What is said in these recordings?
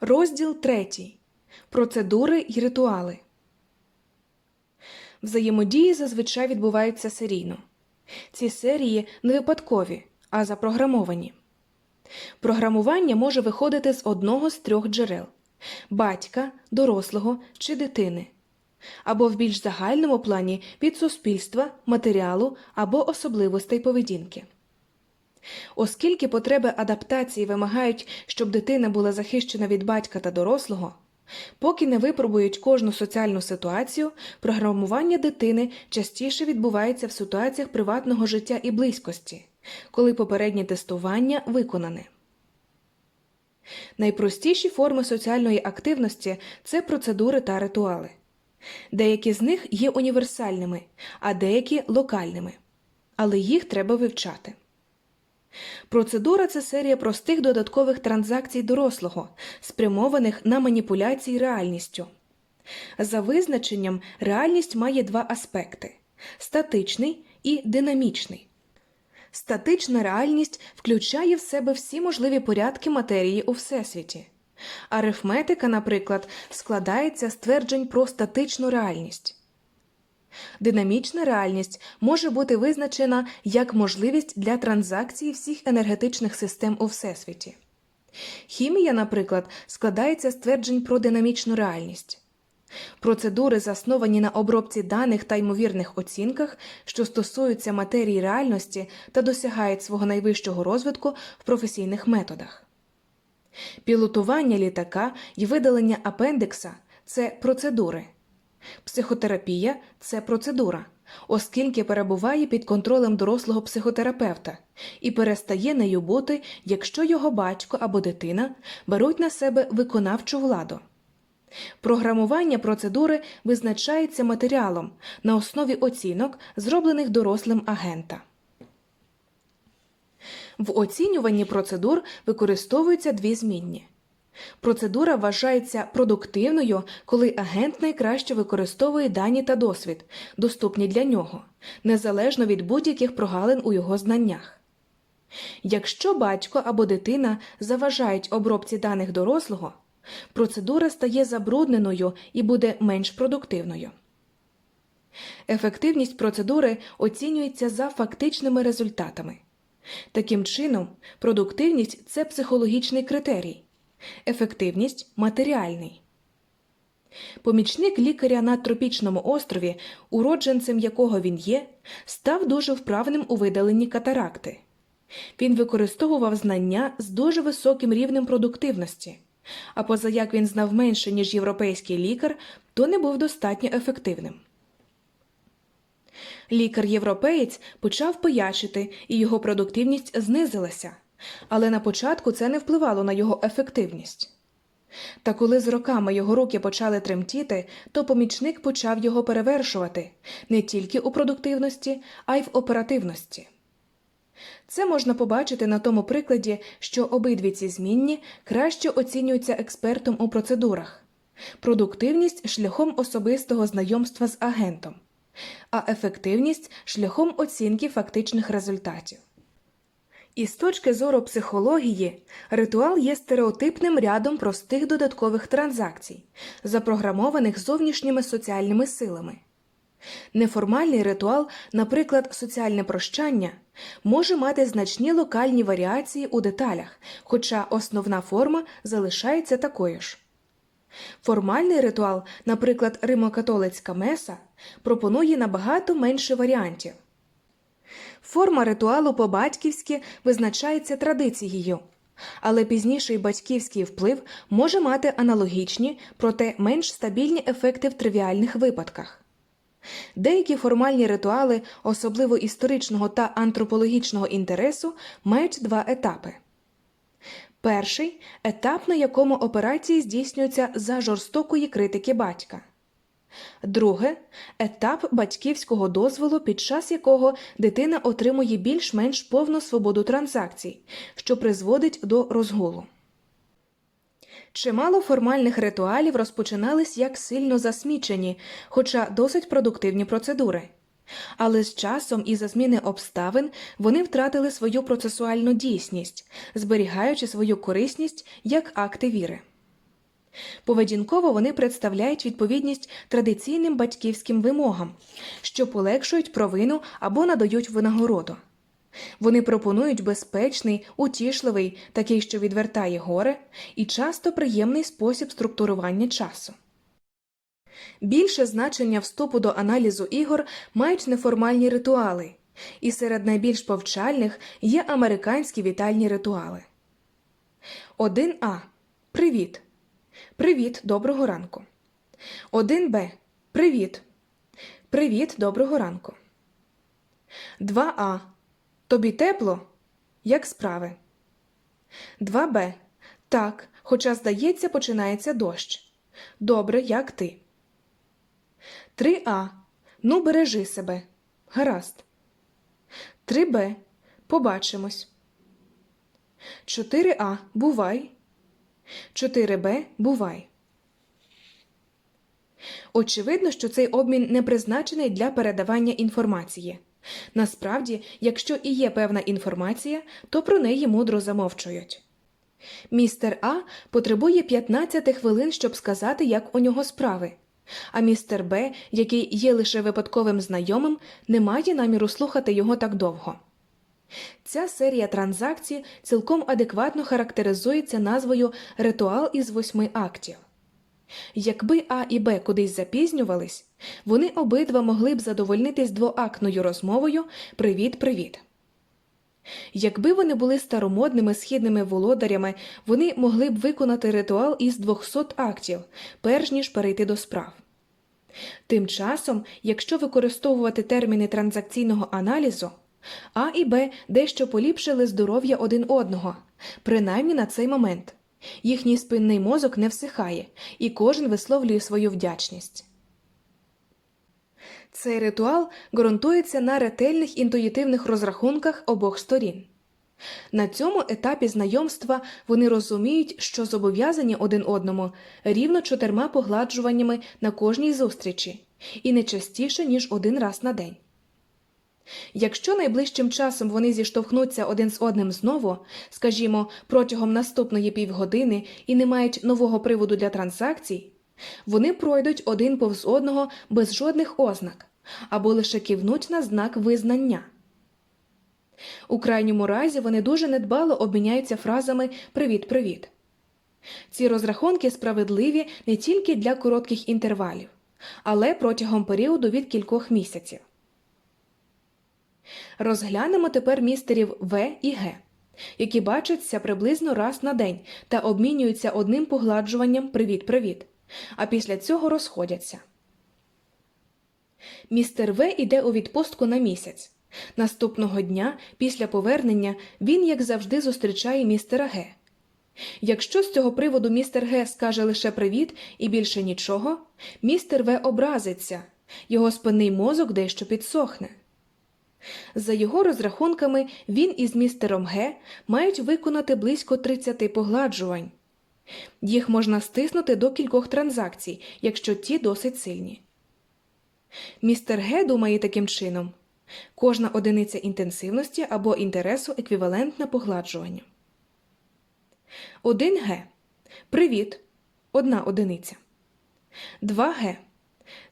Розділ 3. Процедури й ритуали. Взаємодії зазвичай відбуваються серійно. Ці серії не випадкові, а запрограмовані. Програмування може виходити з одного з трьох джерел батька, дорослого чи дитини, або в більш загальному плані від суспільства, матеріалу або особливостей поведінки. Оскільки потреби адаптації вимагають, щоб дитина була захищена від батька та дорослого, поки не випробують кожну соціальну ситуацію, програмування дитини частіше відбувається в ситуаціях приватного життя і близькості, коли попереднє тестування виконане. Найпростіші форми соціальної активності це процедури та ритуали. Деякі з них є універсальними, а деякі локальними, але їх треба вивчати. Процедура це серія простих додаткових транзакцій дорослого, спрямованих на маніпуляції реальністю. За визначенням, реальність має два аспекти статичний і динамічний. Статична реальність включає в себе всі можливі порядки матерії у всесвіті. Арифметика, наприклад, складається з тверджень про статичну реальність. Динамічна реальність може бути визначена як можливість для транзакції всіх енергетичних систем у всесвіті. Хімія, наприклад, складається з тверджень про динамічну реальність. Процедури, засновані на обробці даних та ймовірних оцінках, що стосуються матерії реальності та досягають свого найвищого розвитку в професійних методах. Пілотування літака і видалення апендикса це процедури. Психотерапія це процедура, оскільки перебуває під контролем дорослого психотерапевта і перестає нею бути, якщо його батько або дитина беруть на себе виконавчу владу. Програмування процедури визначається матеріалом на основі оцінок, зроблених дорослим агента. В оцінюванні процедур використовуються дві змінні. Процедура вважається продуктивною, коли агент найкраще використовує дані та досвід, доступні для нього, незалежно від будь-яких прогалин у його знаннях. Якщо батько або дитина заважають обробці даних дорослого, процедура стає забрудненою і буде менш продуктивною. Ефективність процедури оцінюється за фактичними результатами. Таким чином, продуктивність це психологічний критерій, ефективність матеріальний. Помічник лікаря на тропічному острові, уродженцем якого він є, став дуже вправним у видаленні катаракти. Він використовував знання з дуже високим рівнем продуктивності, а поза як він знав менше, ніж європейський лікар, то не був достатньо ефективним. Лікар-європеєць почав пиячити, і його продуктивність знизилася, але на початку це не впливало на його ефективність. Та коли з роками його руки почали тремтіти, то помічник почав його перевершувати не тільки у продуктивності, а й в оперативності. Це можна побачити на тому прикладі, що обидві ці змінні краще оцінюються експертом у процедурах продуктивність шляхом особистого знайомства з агентом, а ефективність шляхом оцінки фактичних результатів. І з точки зору психології, ритуал є стереотипним рядом простих додаткових транзакцій, запрограмованих зовнішніми соціальними силами. Неформальний ритуал, наприклад, соціальне прощання, може мати значні локальні варіації у деталях, хоча основна форма залишається такою ж. Формальний ритуал, наприклад, римокатолицька меса, пропонує набагато менше варіантів. Форма ритуалу по-батьківськи визначається традицією, але пізніший батьківський вплив може мати аналогічні, проте менш стабільні ефекти в тривіальних випадках. Деякі формальні ритуали, особливо історичного та антропологічного інтересу, мають два етапи. Перший етап, на якому операції здійснюються за жорстокої критики батька. Друге етап батьківського дозволу, під час якого дитина отримує більш-менш повну свободу транзакцій, що призводить до розгулу. Чимало формальних ритуалів розпочинались як сильно засмічені, хоча досить продуктивні процедури. Але з часом і за зміни обставин вони втратили свою процесуальну дійсність, зберігаючи свою корисність як акти віри. Поведінково вони представляють відповідність традиційним батьківським вимогам, що полегшують провину або надають винагороду. Вони пропонують безпечний, утішливий, такий, що відвертає горе, і часто приємний спосіб структурування часу. Більше значення вступу до аналізу ігор мають неформальні ритуали, і серед найбільш повчальних є американські вітальні ритуали. 1А. Привіт. Привіт, доброго ранку. 1Б. Привіт. Привіт, доброго ранку. 2А. Тобі тепло? Як справи? 2Б. Так, хоча, здається, починається дощ. Добре, як ти? 3А. Ну, бережи себе. Гаразд. 3Б. Побачимось. 4А. Бувай. 4Б. Бувай. Очевидно, що цей обмін не призначений для передавання інформації. Насправді, якщо і є певна інформація, то про неї мудро замовчують. Містер А потребує 15 хвилин, щоб сказати, як у нього справи. А містер Б, який є лише випадковим знайомим, не має наміру слухати його так довго. Ця серія транзакцій цілком адекватно характеризується назвою Ритуал із восьми актів. Якби А і Б кудись запізнювались, вони обидва могли б задовольнитись двоактною розмовою Привіт-привіт. Якби вони були старомодними східними володарями, вони могли б виконати ритуал із 200 актів, перш ніж перейти до справ. Тим часом, якщо використовувати терміни транзакційного аналізу, А і Б дещо поліпшили здоров'я один одного, принаймні на цей момент. Їхній спинний мозок не всихає, і кожен висловлює свою вдячність. Цей ритуал ґрунтується на ретельних інтуїтивних розрахунках обох сторін. На цьому етапі знайомства вони розуміють, що зобов'язані один одному рівно чотирма погладжуваннями на кожній зустрічі, і не частіше, ніж один раз на день. Якщо найближчим часом вони зіштовхнуться один з одним знову, скажімо, протягом наступної півгодини і не мають нового приводу для транзакцій, вони пройдуть один повз одного без жодних ознак або лише кивнуть на знак визнання. У крайньому разі вони дуже недбало обміняються фразами Привіт-привіт. Ці розрахунки справедливі не тільки для коротких інтервалів, але протягом періоду від кількох місяців. Розглянемо тепер містерів В і Г, які бачаться приблизно раз на день та обмінюються одним погладжуванням Привіт-привіт, а після цього розходяться. Містер В іде у відпустку на місяць. Наступного дня, після повернення, він, як завжди, зустрічає містера Г. Якщо з цього приводу містер Г скаже лише привіт і більше нічого, містер В образиться, його спинний мозок дещо підсохне. За його розрахунками, він із містером Г мають виконати близько 30 погладжувань. Їх можна стиснути до кількох транзакцій, якщо ті досить сильні. Містер Г думає таким чином кожна одиниця інтенсивності або інтересу еквівалентна погладжуванню. 1 Г. Привіт. Одна одиниця. 2 Г.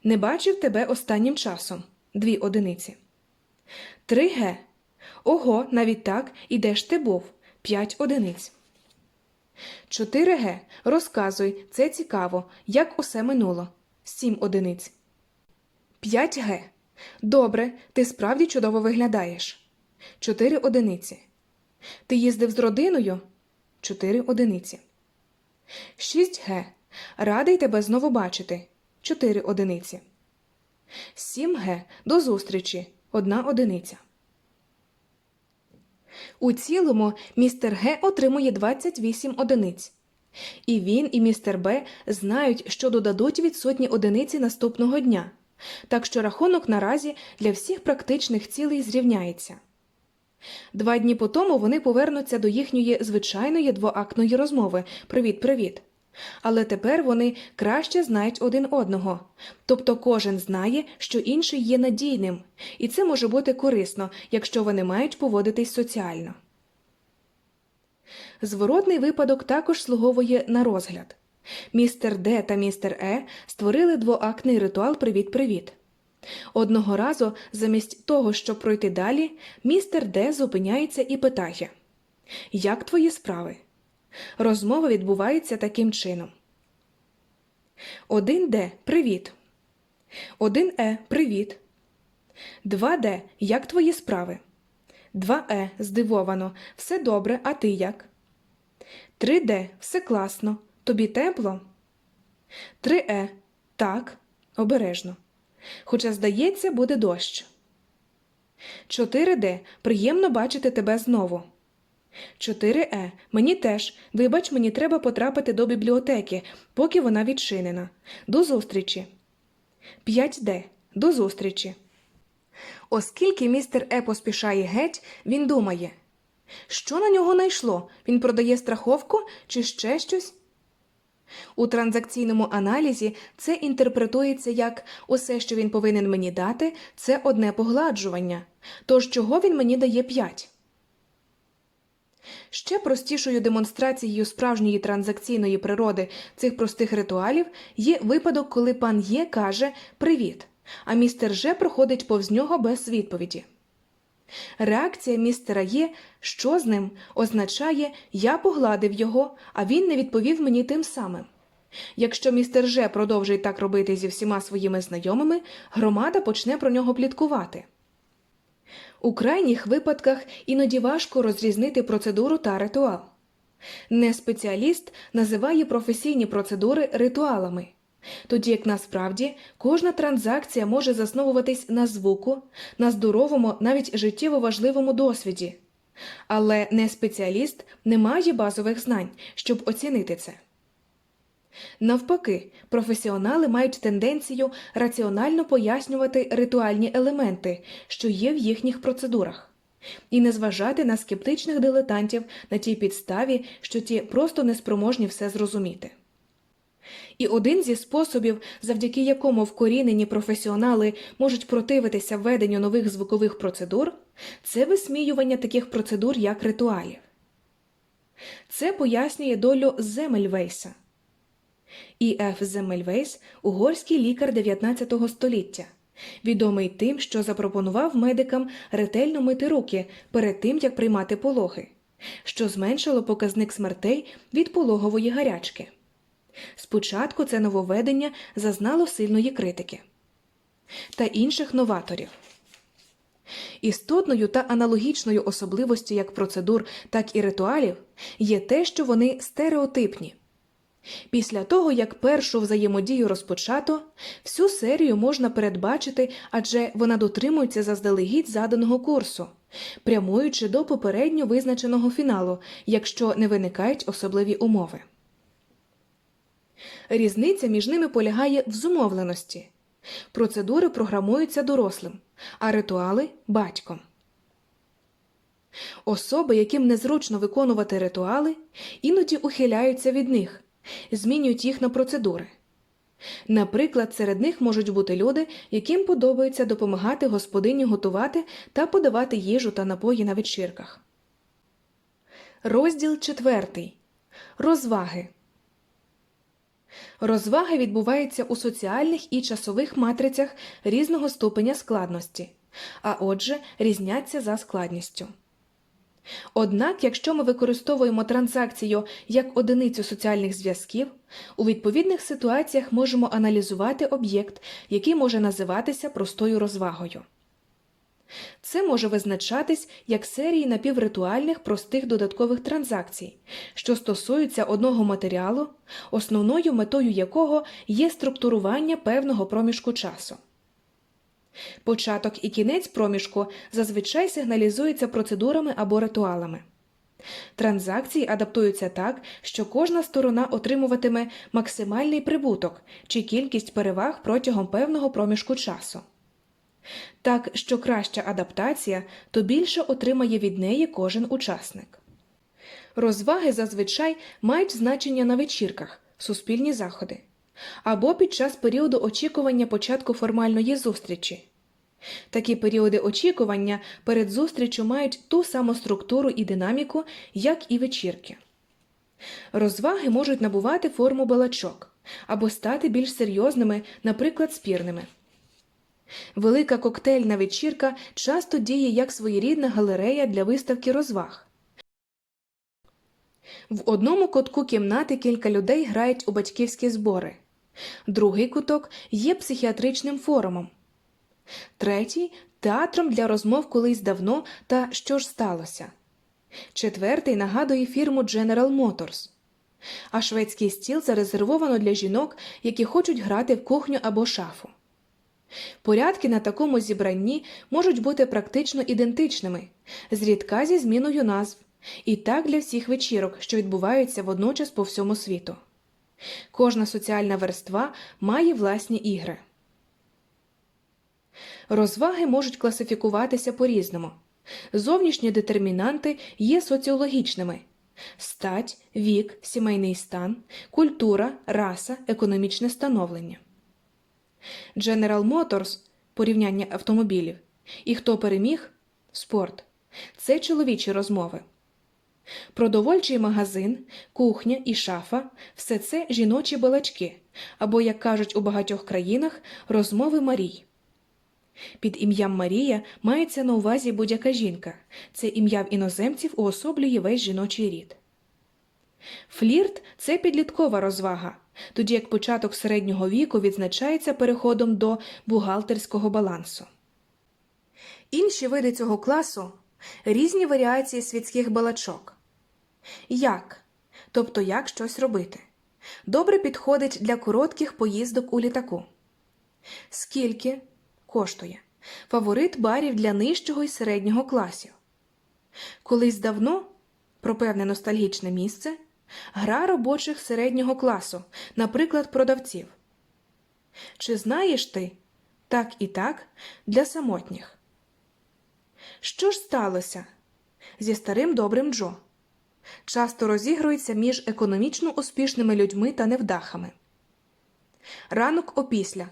Не бачив тебе останнім часом. Дві одиниці. 3 Г. Ого, навіть так, і де ж ти був? 5 одиниць. 4 Г. Розказуй, це цікаво, як усе минуло. 7 одиниць. 5 Г. Добре, ти справді чудово виглядаєш. 4 одиниці. Ти їздив з родиною? 4 одиниці. 6 Г. Радий тебе знову бачити. 4 одиниці. 7 Г. До зустрічі. Одна одиниця. У цілому містер Г отримує 28 одиниць. І він, і містер Б знають, що додадуть відсотні одиниці наступного дня. Так що рахунок наразі для всіх практичних цілей зрівняється. Два дні по тому вони повернуться до їхньої звичайної двоактної розмови Привіт-привіт. Але тепер вони краще знають один одного, тобто кожен знає, що інший є надійним, і це може бути корисно, якщо вони мають поводитись соціально. Зворотний випадок також слуговує на розгляд. Містер Д та містер Е створили двоактний ритуал Привіт-привіт. Одного разу, замість того, щоб пройти далі, містер Д зупиняється і питає Як твої справи? Розмова відбувається таким чином. 1Д. Привіт. 1Е. Привіт. 2Д. Як твої справи? 2Е. Здивовано. Все добре, а ти як? 3Д. Все класно. Тобі тепло? 3Е. Так. Обережно. Хоча, здається, буде дощ. 4Д. Приємно бачити тебе знову. 4Е. Мені теж. Вибач, мені треба потрапити до бібліотеки, поки вона відчинена. До зустрічі. 5Д. До зустрічі. Оскільки містер Е поспішає геть, він думає, що на нього найшло? Він продає страховку чи ще щось? У транзакційному аналізі це інтерпретується як усе, що він повинен мені дати, це одне погладжування. Тож чого він мені дає 5? Ще простішою демонстрацією справжньої транзакційної природи цих простих ритуалів є випадок, коли пан Є каже Привіт, а містер Ж проходить повз нього без відповіді. Реакція містера Є, що з ним, означає Я погладив його, а він не відповів мені тим самим. Якщо містер Ж продовжить так робити зі всіма своїми знайомими, громада почне про нього пліткувати. У крайніх випадках іноді важко розрізнити процедуру та ритуал. Неспеціаліст називає професійні процедури ритуалами, тоді як насправді кожна транзакція може засновуватись на звуку, на здоровому, навіть життєво важливому досвіді. Але неспеціаліст не має базових знань, щоб оцінити це. Навпаки, професіонали мають тенденцію раціонально пояснювати ритуальні елементи, що є в їхніх процедурах, і не зважати на скептичних дилетантів на тій підставі, що ті просто неспроможні все зрозуміти. І один зі способів, завдяки якому вкорінені професіонали можуть противитися введенню нових звукових процедур, це висміювання таких процедур як ритуалів. Це пояснює долю Земельвейса. І Ф. Земельвейс – угорський лікар 19 століття, відомий тим, що запропонував медикам ретельно мити руки перед тим, як приймати пологи, що зменшило показник смертей від пологової гарячки. Спочатку це нововведення зазнало сильної критики та інших новаторів. Істотною та аналогічною особливостю як процедур, так і ритуалів є те, що вони стереотипні. Після того, як першу взаємодію розпочато, всю серію можна передбачити, адже вона дотримується заздалегідь заданого курсу, прямуючи до попередньо визначеного фіналу, якщо не виникають особливі умови. Різниця між ними полягає в зумовленості. Процедури програмуються дорослим, а ритуали батьком. Особи, яким незручно виконувати ритуали, іноді ухиляються від них, змінюють їх на процедури. Наприклад, серед них можуть бути люди, яким подобається допомагати господині готувати та подавати їжу та напої на вечірках. Розділ 4. Розваги. Розваги відбуваються у соціальних і часових матрицях різного ступеня складності, а отже, різняться за складністю. Однак, якщо ми використовуємо транзакцію як одиницю соціальних зв'язків, у відповідних ситуаціях можемо аналізувати об'єкт, який може називатися простою розвагою. Це може визначатись як серії напівритуальних простих додаткових транзакцій, що стосуються одного матеріалу, основною метою якого є структурування певного проміжку часу. Початок і кінець проміжку зазвичай сигналізуються процедурами або ритуалами. Транзакції адаптуються так, що кожна сторона отримуватиме максимальний прибуток чи кількість переваг протягом певного проміжку часу. Так, що краща адаптація, то більше отримає від неї кожен учасник. Розваги зазвичай мають значення на вечірках, суспільні заходи або під час періоду очікування початку формальної зустрічі. Такі періоди очікування перед зустрічю мають ту саму структуру і динаміку, як і вечірки. Розваги можуть набувати форму балачок або стати більш серйозними, наприклад, спірними. Велика коктейльна вечірка часто діє як своєрідна галерея для виставки розваг. В одному кутку кімнати кілька людей грають у батьківські збори. Другий куток є психіатричним форумом. Третій театром для розмов колись давно та що ж сталося. Четвертий нагадує фірму General Motors. А шведський стіл зарезервовано для жінок, які хочуть грати в кухню або шафу. Порядки на такому зібранні можуть бути практично ідентичними, зрідка зі зміною назв, і так для всіх вечірок, що відбуваються водночас по всьому світу. Кожна соціальна верства має власні ігри. Розваги можуть класифікуватися по-різному. Зовнішні детермінанти є соціологічними стать, вік, сімейний стан, культура, раса, економічне становлення. General Motors порівняння автомобілів і хто переміг спорт це чоловічі розмови. Продовольчий магазин, кухня і шафа все це жіночі балачки, або, як кажуть у багатьох країнах, розмови Марій. Під ім'ям Марія мається на увазі будь-яка жінка. Це ім'я в іноземців уособлює весь жіночий рід. Флірт це підліткова розвага, тоді як початок середнього віку відзначається переходом до бухгалтерського балансу. Інші види цього класу різні варіації світських балачок. Як, тобто як щось робити, добре підходить для коротких поїздок у літаку. Скільки коштує фаворит барів для нижчого і середнього класів. Колись давно, про певне ностальгічне місце, гра робочих середнього класу, наприклад, продавців. Чи знаєш ти так і так для самотніх? Що ж сталося зі старим добрим Джо? Часто розігрується між економічно успішними людьми та невдахами. Ранок опісля,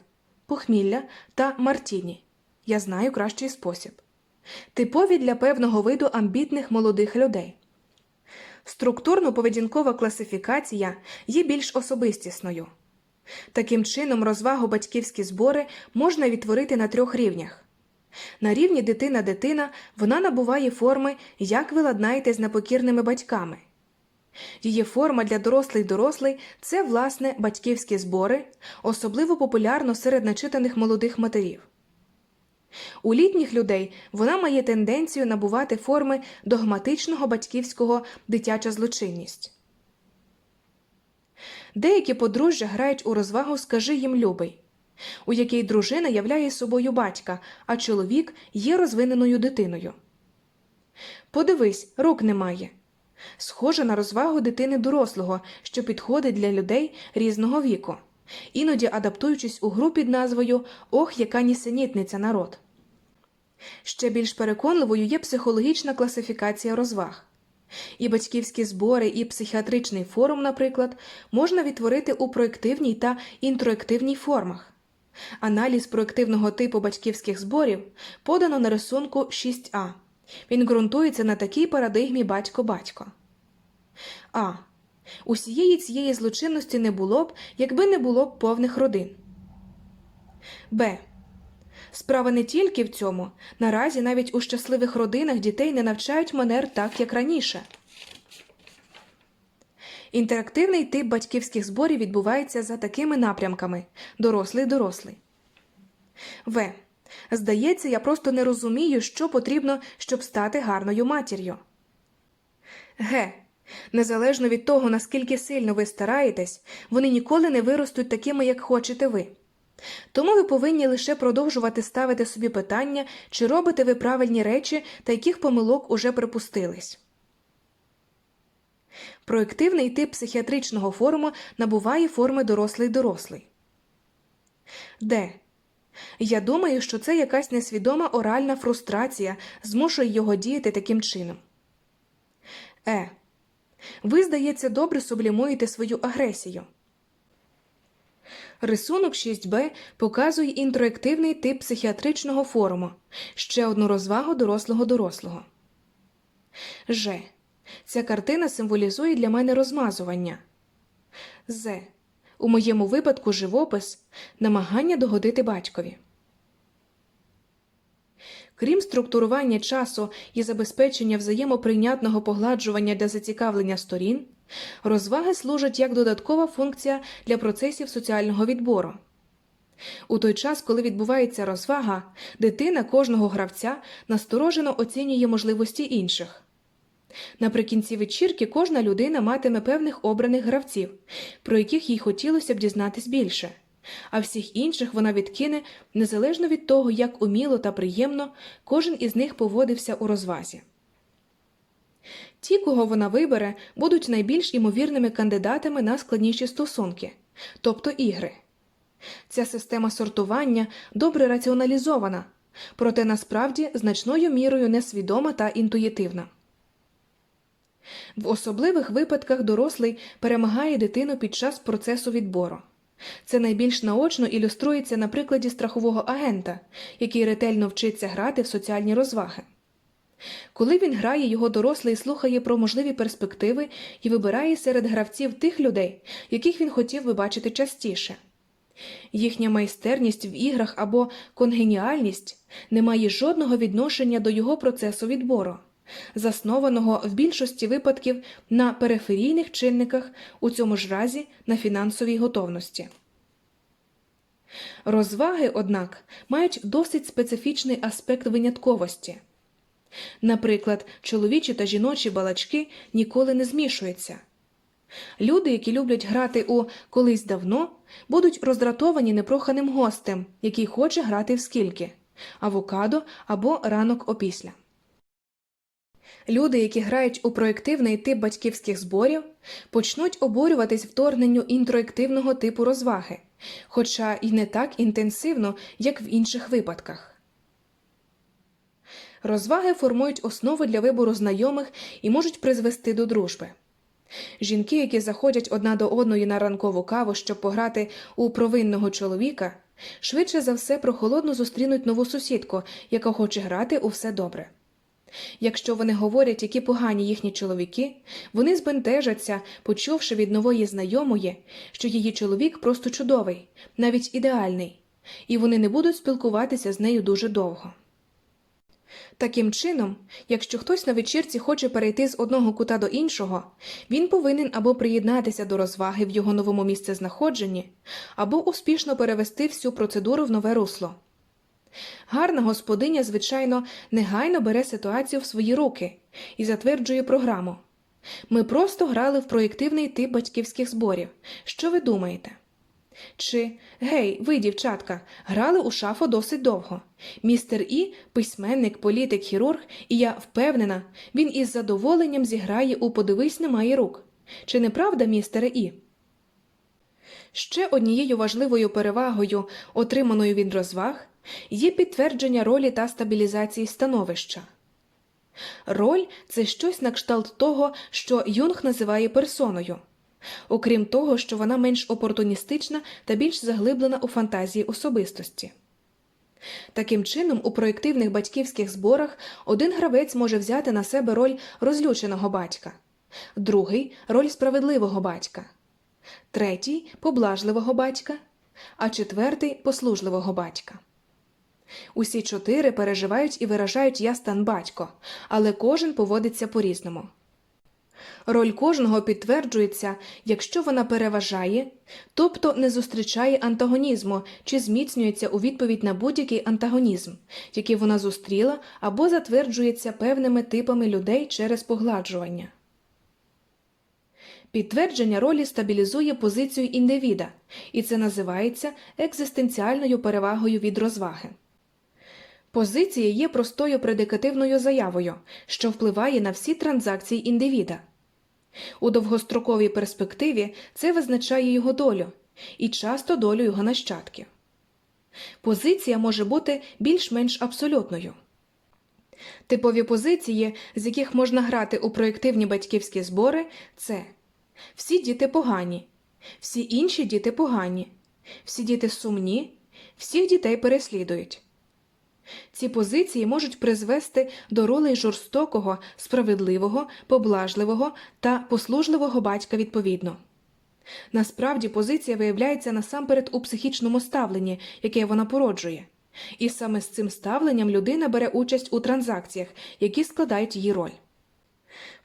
похмілля та мартіні. Я знаю кращий спосіб. Типові для певного виду амбітних молодих людей. Структурно-поведінкова класифікація є більш особистісною. Таким чином, розвагу батьківські збори можна відтворити на трьох рівнях. На рівні дитина-дитина вона набуває форми, як ви ладнаєте з непокірними батьками. Її форма для дорослий-дорослий це, власне, батьківські збори, особливо популярно серед начитаних молодих матерів. У літніх людей вона має тенденцію набувати форми догматичного батьківського дитяча злочинність. Деякі подружжя грають у розвагу Скажи їм любий, у якій дружина являє собою батька, а чоловік є розвиненою дитиною. Подивись, рук немає. Схоже на розвагу дитини дорослого, що підходить для людей різного віку, іноді адаптуючись у гру під назвою Ох, яка нісенітниця народ. Ще більш переконливою є психологічна класифікація розваг. І батьківські збори, і психіатричний форум, наприклад, можна відтворити у проєктивній та інтроективній формах. Аналіз проєктивного типу батьківських зборів подано на рисунку 6а. Він ґрунтується на такій парадигмі батько-батько. А. Усієї цієї злочинності не було б, якби не було б повних родин. Б. Справа не тільки в цьому. Наразі навіть у щасливих родинах дітей не навчають манер так, як раніше. Інтерактивний тип батьківських зборів відбувається за такими напрямками дорослий-дорослий. В. Здається, я просто не розумію, що потрібно, щоб стати гарною матір'ю. Г. Незалежно від того, наскільки сильно ви стараєтесь, вони ніколи не виростуть такими, як хочете ви. Тому ви повинні лише продовжувати ставити собі питання, чи робите ви правильні речі та яких помилок уже припустились. Проєктивний тип психіатричного форуму набуває форми дорослий-дорослий. Д. Я думаю, що це якась несвідома оральна фрустрація змушує його діяти таким чином. Е. Ви, здається, добре сублімуєте свою агресію. Рисунок 6Б показує інтерактивний тип психіатричного форуму, ще одну розвагу дорослого дорослого. Ж. Ця картина символізує для мене розмазування. З. У моєму випадку живопис намагання догодити батькові. Крім структурування часу і забезпечення взаємоприйнятного погладжування для зацікавлення сторін, розваги служать як додаткова функція для процесів соціального відбору. У той час, коли відбувається розвага, дитина кожного гравця насторожено оцінює можливості інших. Наприкінці вечірки кожна людина матиме певних обраних гравців, про яких їй хотілося б дізнатись більше, а всіх інших вона відкине незалежно від того, як уміло та приємно кожен із них поводився у розвазі. Ті, кого вона вибере, будуть найбільш імовірними кандидатами на складніші стосунки, тобто ігри. Ця система сортування добре раціоналізована, проте насправді значною мірою несвідома та інтуїтивна. В особливих випадках дорослий перемагає дитину під час процесу відбору. Це найбільш наочно ілюструється на прикладі страхового агента, який ретельно вчиться грати в соціальні розваги. Коли він грає, його дорослий слухає про можливі перспективи і вибирає серед гравців тих людей, яких він хотів би бачити частіше. Їхня майстерність в іграх або конгеніальність не має жодного відношення до його процесу відбору, заснованого в більшості випадків на периферійних чинниках, у цьому ж разі на фінансовій готовності. Розваги, однак, мають досить специфічний аспект винятковості. Наприклад, чоловічі та жіночі балачки ніколи не змішуються. Люди, які люблять грати у колись давно, будуть роздратовані непроханим гостем, який хоче грати в скільки авокадо або ранок опісля. Люди, які грають у проєктивний тип батьківських зборів, почнуть обурюватись вторгненню інтроективного типу розваги, хоча й не так інтенсивно, як в інших випадках. Розваги формують основу для вибору знайомих і можуть призвести до дружби. Жінки, які заходять одна до одної на ранкову каву, щоб пограти у провинного чоловіка, швидше за все прохолодно зустрінуть нову сусідку, яка хоче грати у все добре. Якщо вони говорять, які погані їхні чоловіки, вони збентежаться, почувши від нової знайомої, що її чоловік просто чудовий, навіть ідеальний, і вони не будуть спілкуватися з нею дуже довго. Таким чином, якщо хтось на вечірці хоче перейти з одного кута до іншого, він повинен або приєднатися до розваги в його новому місцезнаходженні, або успішно перевести всю процедуру в нове русло. Гарна господиня, звичайно, негайно бере ситуацію в свої руки і затверджує програму. Ми просто грали в проєктивний тип батьківських зборів. Що ви думаєте? Чи гей, ви, дівчатка, грали у шафу досить довго. Містер І, письменник, політик, хірург, і я впевнена, він із задоволенням зіграє у Подивись немає рук. Чи не правда, містере І? Ще однією важливою перевагою, отриманою від розваг, є підтвердження ролі та стабілізації становища. Роль це щось на кшталт того, що Юнг називає персоною окрім того, що вона менш опортуністична та більш заглиблена у фантазії особистості. Таким чином, у проєктивних батьківських зборах один гравець може взяти на себе роль розлюченого батька, другий роль справедливого батька, третій поблажливого батька, а четвертий послужливого батька. Усі чотири переживають і виражають я стан батько, але кожен поводиться по різному. Роль кожного підтверджується, якщо вона переважає, тобто не зустрічає антагонізму чи зміцнюється у відповідь на будь-який антагонізм, який вона зустріла або затверджується певними типами людей через погладжування. Підтвердження ролі стабілізує позицію індивіда, і це називається екзистенціальною перевагою від розваги. Позиція є простою предикативною заявою, що впливає на всі транзакції індивіда. У довгостроковій перспективі це визначає його долю і часто долю його нащадків. Позиція може бути більш-менш абсолютною. Типові позиції, з яких можна грати у проєктивні батьківські збори, це всі діти погані, всі інші діти погані, всі діти сумні, всіх дітей переслідують. Ці позиції можуть призвести до ролей жорстокого, справедливого, поблажливого та послужливого батька відповідно. Насправді позиція виявляється насамперед у психічному ставленні, яке вона породжує. І саме з цим ставленням людина бере участь у транзакціях, які складають її роль.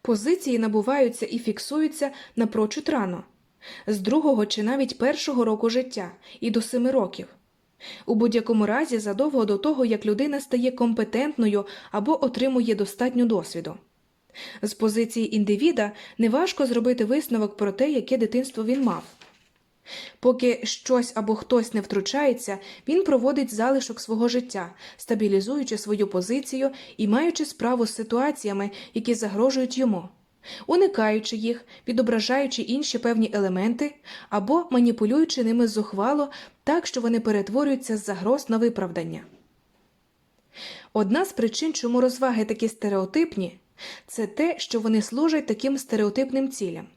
Позиції набуваються і фіксуються напрочуд рано з другого чи навіть першого року життя і до семи років. У будь-якому разі задовго до того, як людина стає компетентною або отримує достатньо досвіду. З позиції індивіда неважко зробити висновок про те, яке дитинство він мав. Поки щось або хтось не втручається, він проводить залишок свого життя, стабілізуючи свою позицію і маючи справу з ситуаціями, які загрожують йому, уникаючи їх, відображаючи інші певні елементи або маніпулюючи ними зухвало так, що вони перетворюються з загроз на виправдання. Одна з причин, чому розваги такі стереотипні, це те, що вони служать таким стереотипним цілям.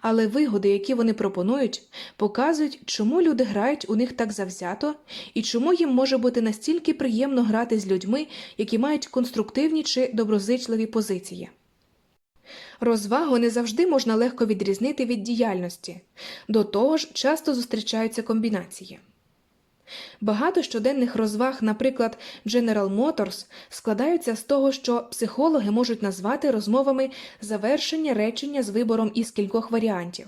Але вигоди, які вони пропонують, показують, чому люди грають у них так завзято і чому їм може бути настільки приємно грати з людьми, які мають конструктивні чи доброзичливі позиції. Розвагу не завжди можна легко відрізнити від діяльності, до того ж, часто зустрічаються комбінації. Багато щоденних розваг, наприклад, General Motors, складаються з того, що психологи можуть назвати розмовами завершення речення з вибором із кількох варіантів.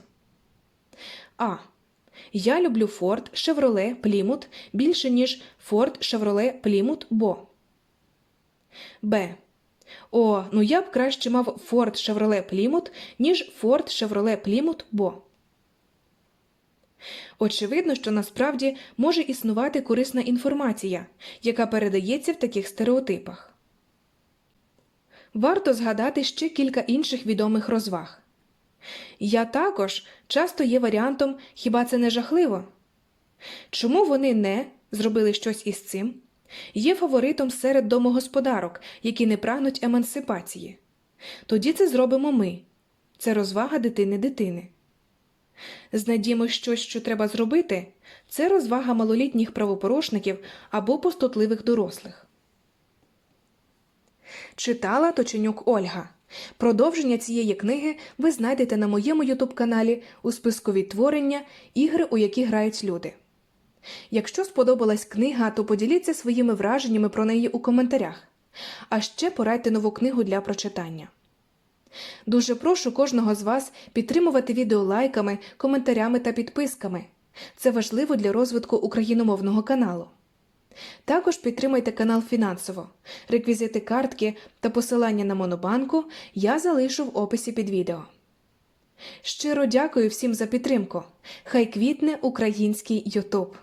А. Я люблю Ford, Chevrolet, Plymouth більше, ніж Ford, Chevrolet, Plymouth, бо. Б. О, ну я б краще мав Ford Chevrolet Plymouth, ніж Ford Chevrolet Plymouth, бо. Очевидно, що насправді може існувати корисна інформація, яка передається в таких стереотипах. Варто згадати ще кілька інших відомих розваг. Я також часто є варіантом хіба це не жахливо? Чому вони не зробили щось із цим? Є фаворитом серед домогосподарок, які не прагнуть емансипації. Тоді це зробимо ми це розвага дитини дитини. Знайдімо щось, що треба зробити, це розвага малолітніх правопорушників або пустотливих дорослих. Читала Точенюк Ольга. Продовження цієї книги ви знайдете на моєму ютуб-каналі у списку відтворення Ігри, у які грають люди. Якщо сподобалась книга, то поділіться своїми враженнями про неї у коментарях. А ще порадьте нову книгу для прочитання. Дуже прошу кожного з вас підтримувати відео лайками, коментарями та підписками. Це важливо для розвитку україномовного каналу. Також підтримайте канал фінансово. Реквізити картки та посилання на Монобанку я залишу в описі під відео. Щиро дякую всім за підтримку. Хай квітне український Ютуб!